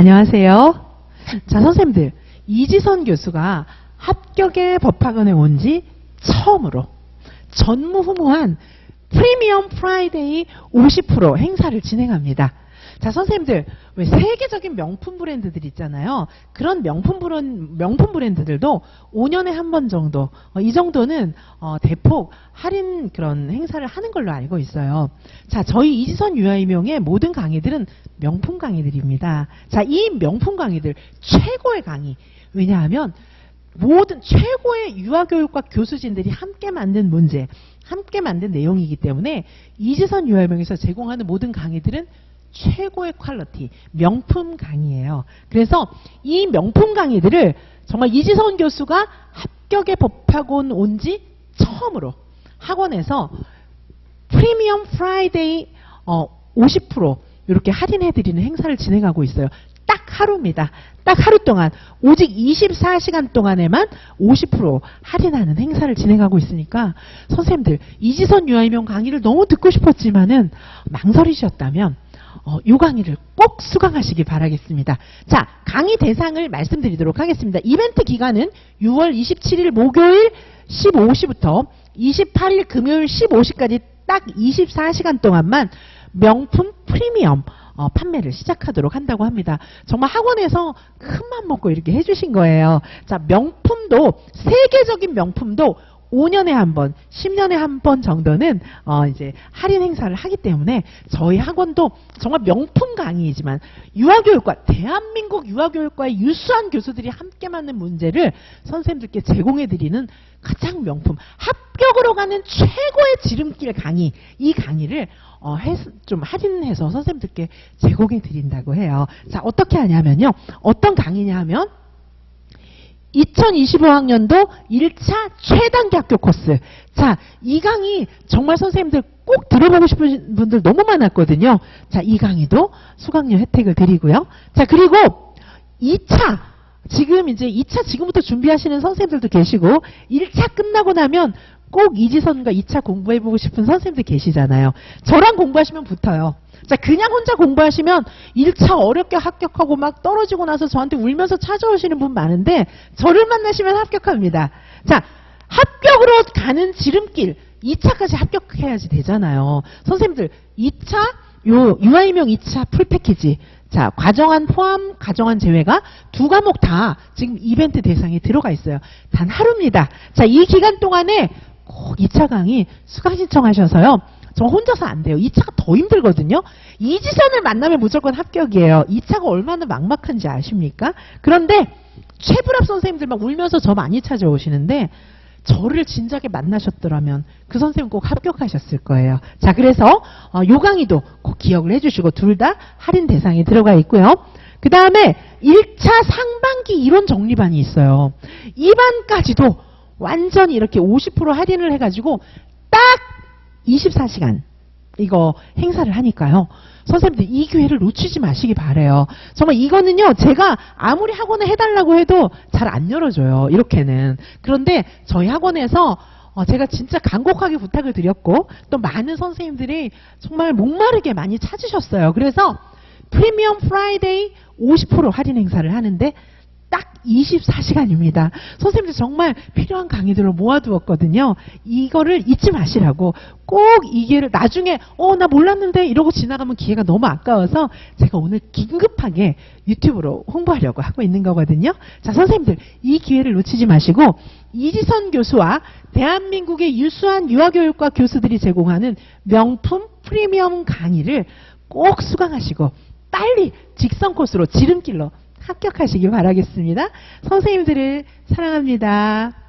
안녕하세요. 자, 선생님들. 이지선 교수가 합격의 법학원에 온 지 처음으로 전무후무한 프리미엄 프라이데이 50% 행사를 진행합니다. 자, 선생님들, 왜 세계적인 명품 브랜드들 있잖아요. 그런 명품 브랜, 명품 브랜드들도 5년에 한 번 정도, 어, 이 정도는 어, 대폭 할인 그런 행사를 하는 걸로 알고 있어요. 자, 저희 이지선 유아이명의 모든 강의들은 명품 강의들입니다. 자, 이 명품 강의들 최고의 강의. 왜냐하면 모든 최고의 유아교육과 교수진들이 함께 만든 문제, 함께 만든 내용이기 때문에 이지선 유아명에서 제공하는 모든 강의들은 최고의 퀄리티, 명품 강의예요. 그래서 이 명품 강의들을 정말 이지선 교수가 합격의 법학원 온 지 처음으로 학원에서 프리미엄 프라이데이 어, 50% 이렇게 할인해드리는 행사를 진행하고 있어요. 딱 하루입니다. 딱 하루 동안 오직 24시간 동안에만 50% 할인하는 행사를 진행하고 있으니까 선생님들 이지선 유아이명 강의를 너무 듣고 싶었지만은 망설이셨다면 어, 이 강의를 꼭 수강하시기 바라겠습니다. 자, 강의 대상을 말씀드리도록 하겠습니다. 이벤트 기간은 6월 27일 목요일 15시부터 28일 금요일 15시까지 딱 24시간 동안만 명품 프리미엄 어, 판매를 시작하도록 한다고 합니다. 정말 학원에서 큰 맘 먹고 이렇게 해주신 거예요. 자, 명품도 세계적인 명품도 5년에 한 번, 10년에 한 번 정도는 어 이제 할인 행사를 하기 때문에 저희 학원도 정말 명품 강의이지만 유아교육과 대한민국 유아교육과의 유수한 교수들이 함께 맞는 문제를 선생님들께 제공해 드리는 가장 명품 합격으로 가는 최고의 지름길 강의 이 강의를 어, 해- 좀 할인해서 선생님들께 제공해 드린다고 해요. 자 어떻게 하냐면요 어떤 강의냐 하면 2025학년도 1차 최단기 학교 코스. 자, 이 강의 정말 선생님들 꼭 들어보고 싶은 분들 너무 많았거든요. 자, 이 강의도 수강료 혜택을 드리고요. 자, 그리고 2차 지금 이제 2차 지금부터 준비하시는 선생님들도 계시고 1차 끝나고 나면 꼭 이지선과 2차 공부해보고 싶은 선생님들 계시잖아요. 저랑 공부하시면 붙어요. 자, 그냥 혼자 공부하시면 1차 어렵게 합격하고 막 떨어지고 나서 저한테 울면서 찾아오시는 분 많은데 저를 만나시면 합격합니다. 자, 합격으로 가는 지름길 2차까지 합격해야지 되잖아요. 선생님들 2차 요 유아이명 2차 풀 패키지 자, 과정안 포함, 과정안 제외가 두 과목 다 지금 이벤트 대상에 들어가 있어요. 단 하루입니다. 자, 이 기간 동안에 꼭 2차 강의 수강 신청하셔서요. 저 혼자서 안 돼요. 2차가 더 힘들거든요. 이지선을 만나면 무조건 합격이에요. 2차가 얼마나 막막한지 아십니까? 그런데 최불합 선생님들 막 울면서 저 많이 찾아오시는데 저를 진작에 만나셨더라면 그 선생님 꼭 합격하셨을 거예요. 자, 그래서 어, 요 강의도 꼭 기억을 해주시고 둘 다 할인 대상에 들어가 있고요. 그 다음에 1차 상반기 이론 정리반이 있어요. 이 반까지도 완전히 이렇게 50% 할인을 해가지고 딱 24시간 이거 행사를 하니까요. 선생님들 이 기회를 놓치지 마시기 바래요. 정말 이거는요. 제가 아무리 학원에 해달라고 해도 잘 안 열어줘요. 이렇게는. 그런데 저희 학원에서 어, 제가 진짜 간곡하게 부탁을 드렸고 또 많은 선생님들이 정말 목마르게 많이 찾으셨어요. 그래서 프리미엄 프라이데이 50% 할인 행사를 하는데 딱 24시간입니다. 선생님들 정말 필요한 강의들을 모아두었거든요. 이거를 잊지 마시라고 꼭 이 기회를 나중에 어 나 몰랐는데 이러고 지나가면 기회가 너무 아까워서 제가 오늘 긴급하게 유튜브로 홍보하려고 하고 있는 거거든요. 자 선생님들 이 기회를 놓치지 마시고 이지선 교수와 대한민국의 유수한 유아교육과 교수들이 제공하는 명품 프리미엄 강의를 꼭 수강하시고 빨리 직선 코스로 지름길로 합격하시기 바라겠습니다. 선생님들을 사랑합니다.